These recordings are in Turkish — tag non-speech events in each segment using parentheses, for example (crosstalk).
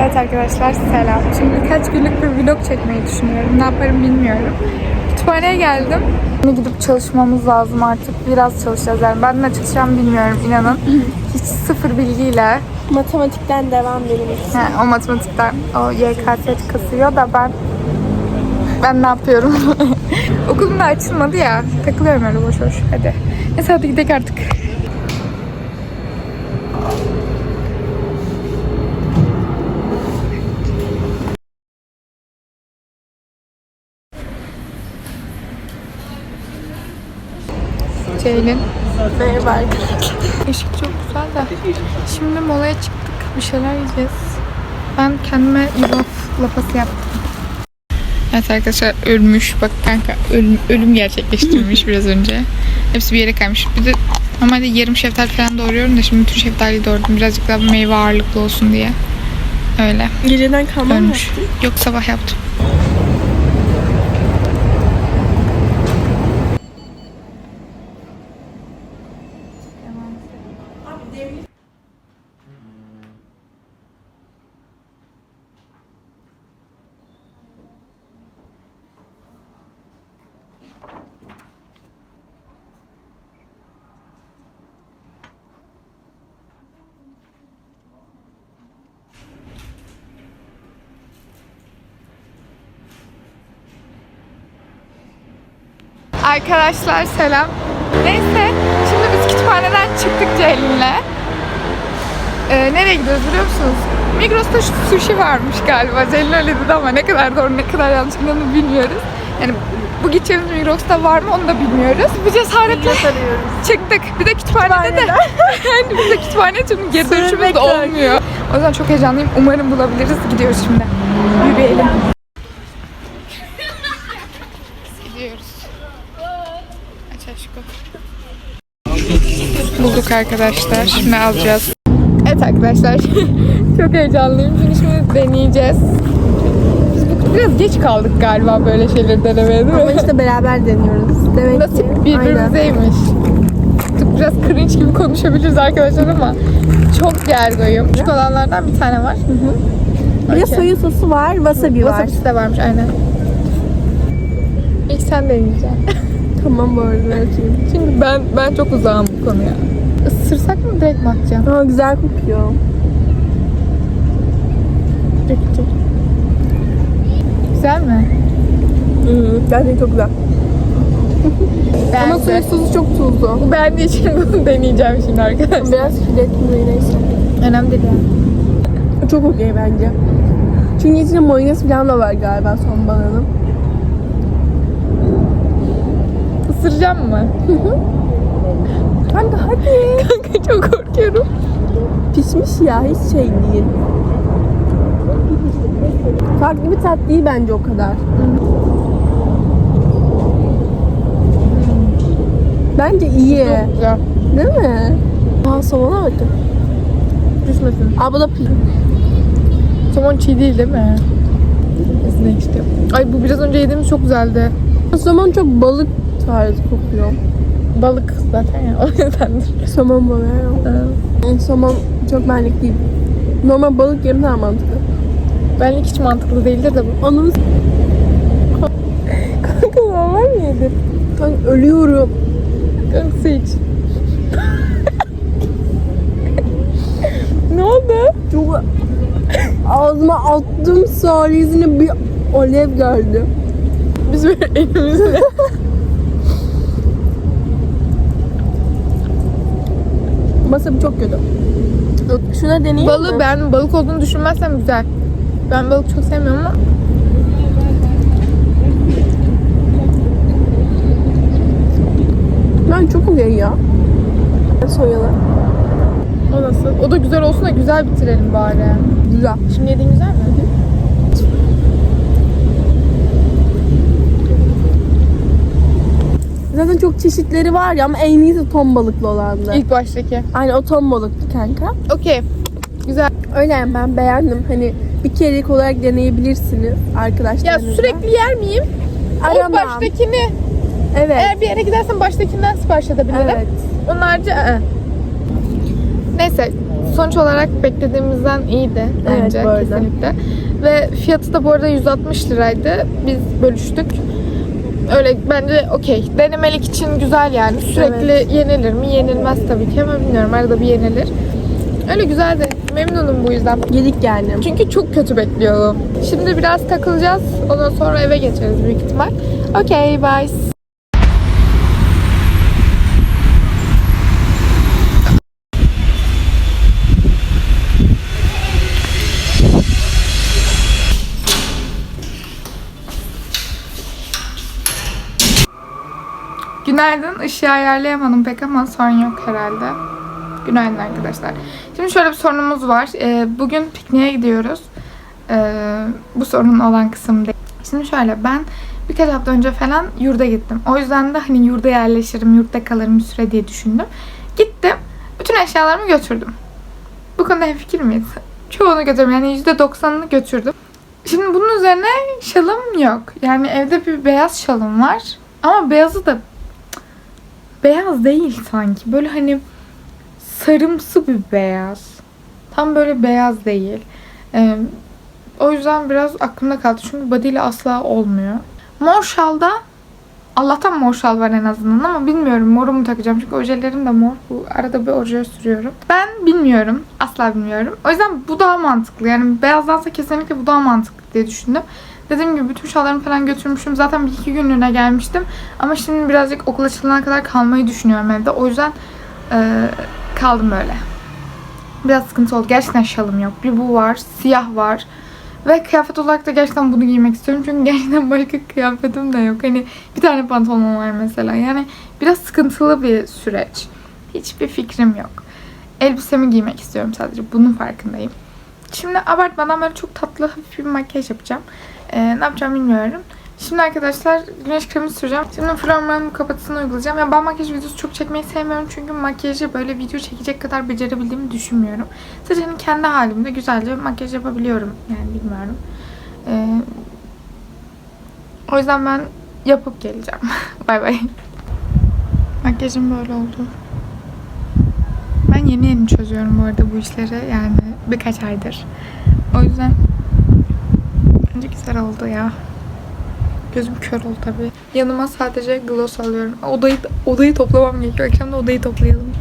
Evet arkadaşlar selam. Şimdi birkaç günlük bir vlog çekmeyi düşünüyorum. Ne yaparım bilmiyorum. Kütüphaneye geldim. Şimdi gidip çalışmamız lazım artık. Biraz çalışacağız yani. Ben ne çalışacağım bilmiyorum inanın. (laughs) Hiç sıfır bilgiyle. Matematikten devam benim için. He, o matematikten o YKS kasıyor da ben ben ne yapıyorum? (laughs) Okulum da açılmadı ya. Takılıyorum öyle boş boş. Hadi. Neyse hadi gidelim artık. Ceylin. Merhaba Işık çok güzel de. Şimdi molaya çıktık. Bir şeyler yiyeceğiz. Ben kendime yulaf lapası yaptım. Evet arkadaşlar ölmüş. Bak kanka ölüm, ölüm gerçekleştirmiş (laughs) biraz önce. Hepsi bir yere kaymış. Bir de normalde yarım şeftali falan doğruyorum da şimdi bütün şeftaliyi doğradım. Birazcık daha meyve ağırlıklı olsun diye. Öyle. Geceden kalma mı? Yok sabah yaptım. Arkadaşlar selam. Neyse şimdi biz kütüphaneden çıktık Ceylin'le. Ee, nereye gidiyoruz biliyor musunuz? Migros'ta şu sushi varmış galiba. Ceylin öyle dedi ama ne kadar doğru ne kadar yanlış onu bilmiyoruz. Yani bu gideceğimiz Migros'ta var mı onu da bilmiyoruz. Bu cesaretle çıktık. Bir de kütüphanede de. (laughs) yani bir de kütüphane çünkü geri dönüşümüz de olmuyor. O yüzden çok heyecanlıyım. Umarım bulabiliriz. Gidiyoruz şimdi. Yürüyelim. Gidiyoruz. Aç aşkım. Bulduk arkadaşlar. Şimdi alacağız. Evet arkadaşlar. (laughs) Çok heyecanlıyım. Çünkü şimdi deneyeceğiz. Biz bu- biraz geç kaldık galiba böyle şeyleri denemeye değil mi? Ama işte beraber deniyoruz. Demek Nasip ki. Aynen. birbirimizdeymiş. Tık biraz cringe gibi konuşabiliriz arkadaşlar ama çok gergoyum. Küçük olanlardan bir tane var. Bir de soya sosu var, wasabi var. Wasabisi de varmış aynen. İlk sen deneyeceksin. (laughs) Tamam bu arada. Çünkü ben ben çok uzağım bu konuya. Isırsak mı direkt mi atacağım? Aa güzel kokuyor. Peki. Güzel mi? Hı, gerçekten çok güzel. (laughs) Ama soya Beğendi. sosu çok tuzlu. Bu beğendiği için bunu deneyeceğim şimdi arkadaşlar. Biraz şiddetli neyse. Önemli değil yani. Çok okey bence. Çünkü içinde mayonez falan da var galiba son balığının. Isıracağım mı? Kanka hadi. Kanka çok korkuyorum. Pişmiş ya hiç şey değil. Farklı bir tat değil bence o kadar. Bence iyi. Çok güzel. Değil mi? Aa somona bakın. Düşmesin. Aa bu da piş. Somon çiğ değil değil mi? Kesinlikle işte. Ay bu biraz önce yediğimiz çok güzeldi. Somon çok balık tarzı kokuyor. Balık zaten ya o yüzdendir. Somon balığı. ya. Somon çok benlik değil. Normal balık yerim daha mantıklı. Benlik hiç mantıklı değildir de bu. Onun Kanka normal mi yedin? Kanka ölüyorum. Kanka su iç. (laughs) ne oldu? Çok ağzıma attım salizine bir alev geldi. Biz böyle elimizle. Bu çok kötü. Şuna deneyeyim Balığı mi? ben balık olduğunu düşünmezsem güzel. Ben balık çok sevmiyorum ama Ben çok okey ya. Soyalı. o nasıl? O da güzel olsun da güzel bitirelim bari. Güzel. Şimdi yediğin güzel mi? Zaten çok çeşitleri var ya ama en iyisi ton balıklı olandı. İlk baştaki. Aynen o ton balıklı kanka. Okey. Güzel. Öyle yani ben beğendim. Hani bir kerelik olarak deneyebilirsiniz Ya arkadaşlarınızla. sürekli yer miyim? O Aramam. baştakini. Evet. Eğer bir yere gidersen baştakinden sipariş edebilirim. Evet. Onun harici ı-ı. Neyse sonuç olarak beklediğimizden iyiydi bence Evet, kesinlikle. Ve fiyatı da bu arada 160 liraydı. Biz bölüştük. Öyle bence okey. Denemelik için güzel yani. Sürekli yenilir mi? Yenilmez tabii ki ama bilmiyorum. Arada bir yenilir. Öyle güzeldi. Memnunum bu yüzden. Yedik yani. Çünkü çok kötü bekliyordum. Şimdi biraz takılacağız. Ondan sonra eve geçeriz büyük ihtimal. Okey, bye. Günaydın. Işığı ayarlayamadım pek ama sorun yok herhalde. Günaydın arkadaşlar. Şimdi şöyle bir sorunumuz var. Ee, bugün pikniğe gidiyoruz. Ee, bu sorun olan kısım değil. Şimdi şöyle ben birkaç hafta önce falan yurda gittim. O yüzden de hani yurda yerleşirim, yurtta kalırım bir süre diye düşündüm. Gittim. Bütün eşyalarımı götürdüm. Bu konuda hemfikir miyiz? Çoğunu götürdüm. Yani %90'ını götürdüm. Şimdi bunun üzerine şalım yok. Yani evde bir beyaz şalım var. Ama beyazı da beyaz değil sanki. Böyle hani sarımsı bir beyaz. Tam böyle beyaz değil. Ee, o yüzden biraz aklımda kaldı. Çünkü body ile asla olmuyor. Mor şalda Allah'tan mor şal var en azından ama bilmiyorum moru mu takacağım. Çünkü ojelerim de mor. Bu arada bir oje sürüyorum. Ben bilmiyorum. Asla bilmiyorum. O yüzden bu daha mantıklı. Yani beyazdansa kesinlikle bu daha mantıklı diye düşündüm. Dediğim gibi bütün şallarımı falan götürmüşüm. Zaten bir iki günlüğüne gelmiştim. Ama şimdi birazcık okul açılana kadar kalmayı düşünüyorum evde. O yüzden eee, kaldım böyle. Biraz sıkıntı oldu. Gerçekten şalım yok. Bir bu var. Siyah var. Ve kıyafet olarak da gerçekten bunu giymek istiyorum. Çünkü (laughs) gerçekten başka kıyafetim de yok. Hani bir tane pantolonum var mesela. Yani biraz sıkıntılı bir süreç. Hiçbir fikrim yok. Elbisemi giymek istiyorum sadece. Bunun farkındayım. Şimdi abartmadan böyle çok tatlı hafif bir makyaj yapacağım. Ee, ne yapacağım bilmiyorum. Şimdi arkadaşlar güneş kremi süreceğim. Şimdi Florman'ın kapatısını uygulayacağım. Ya ben makyaj videosu çok çekmeyi sevmiyorum. Çünkü makyajı böyle video çekecek kadar becerebildiğimi düşünmüyorum. Sadece hani kendi halimde güzelce makyaj yapabiliyorum. Yani bilmiyorum. Ee, o yüzden ben yapıp geleceğim. (laughs) bay bay. Makyajım böyle oldu. Ben yeni yeni çözüyorum bu arada bu işleri. Yani birkaç aydır. O yüzden bence güzel oldu ya. Gözüm kör oldu tabii. Yanıma sadece gloss alıyorum. Odayı odayı toplamam gerekiyor. Akşam da odayı toplayalım.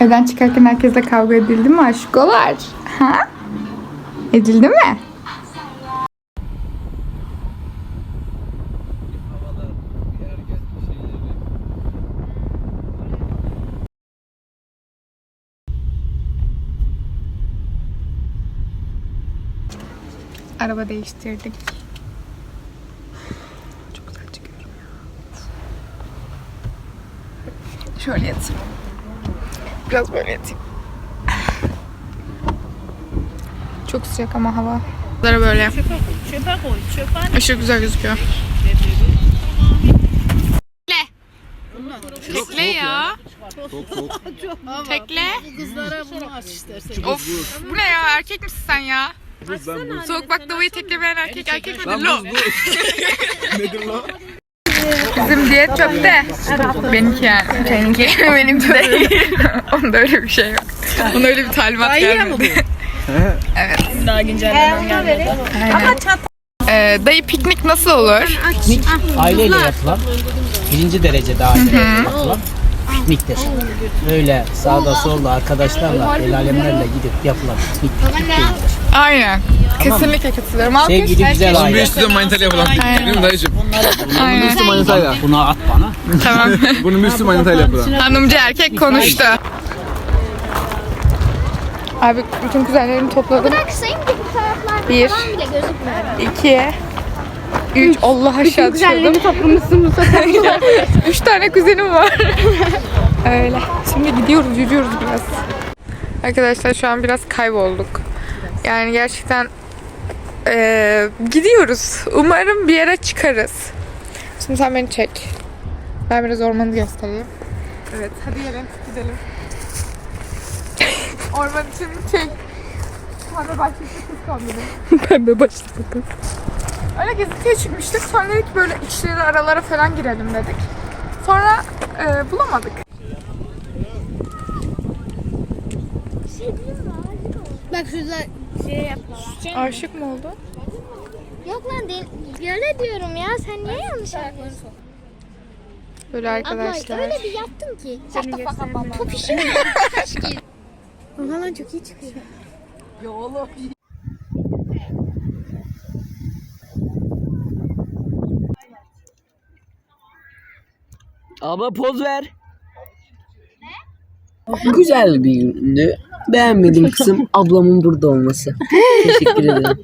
Evden çıkarken herkesle kavga edildi mi aşkolar? Ha? Edildi mi? Araba değiştirdik. Çok güzel çıkıyorum ya. Şöyle yatayım. Biraz böyle yatayım. Çok sıcak ama hava. Böyle. Çöpe koy, çöpe Aşırı güzel gözüküyor. Tekle. Tekle ya. Tekle. kızlara bunu aç istersen. Of. Bu ne ya? Erkek misin sen ya? Soğuk baklavayı teklemeyen erkek erkek midir? (laughs) Lo. Bizim diyet çöpte. Benimki yani. Seninki. (laughs) Benimki de. (laughs) Onda öyle bir şey yok. Ona öyle bir talimat gelmedi. Daha güncellenen gelmedi. Ee, dayı piknik nasıl olur? aileyle yapılan birinci derecede aileyle yapılan pikniktir. Öyle sağda solda arkadaşlarla, el alemlerle gidip yapılan piknik piknik değildir. Aynen. Kesinlikle katılıyorum. Alkış. Sevgili güzel Bir aile. üstü de manitayla yapalım. Değil mi dayıcım? Aynen. Üstü manitayla. Buna at bana. Tamam. (laughs) Bunu bir üstü manitayla yapalım. Hanımcı erkek konuştu. Abi bütün kuzenlerimi topladım. Bir. falan bile gözükmüyor. İki. Üç. Allah aşağı düşürdüm. toplamışsın bu sefer. (laughs) Üç tane kuzenim var. (laughs) Öyle. Şimdi gidiyoruz, yürüyoruz biraz. Arkadaşlar şu an biraz kaybolduk. Yani gerçekten eee, gidiyoruz. Umarım bir yere çıkarız. Şimdi sen beni çek. Ben biraz ormanı göstereyim. Evet, hadi gelin gidelim. (laughs) Orman için çek. Pembe başlıklı kız kombini. (laughs) Pembe başlıklı kız. Öyle gezintiye çıkmıştık. Sonra dedik böyle içleri aralara falan girelim dedik. Sonra e, bulamadık. Bak şurada şey yapma. Aşık mı oldu? Yok lan değil. Öyle diyorum ya. Sen niye yanlış yapıyorsun? Böyle Abla arkadaşlar. öyle bir yaptım ki. Top işi mi? Aha lan çok iyi çıkıyor. Abla poz ver. Güzel bir gündü. Beğenmediğim kısım ablamın burada olması. Teşekkür ederim.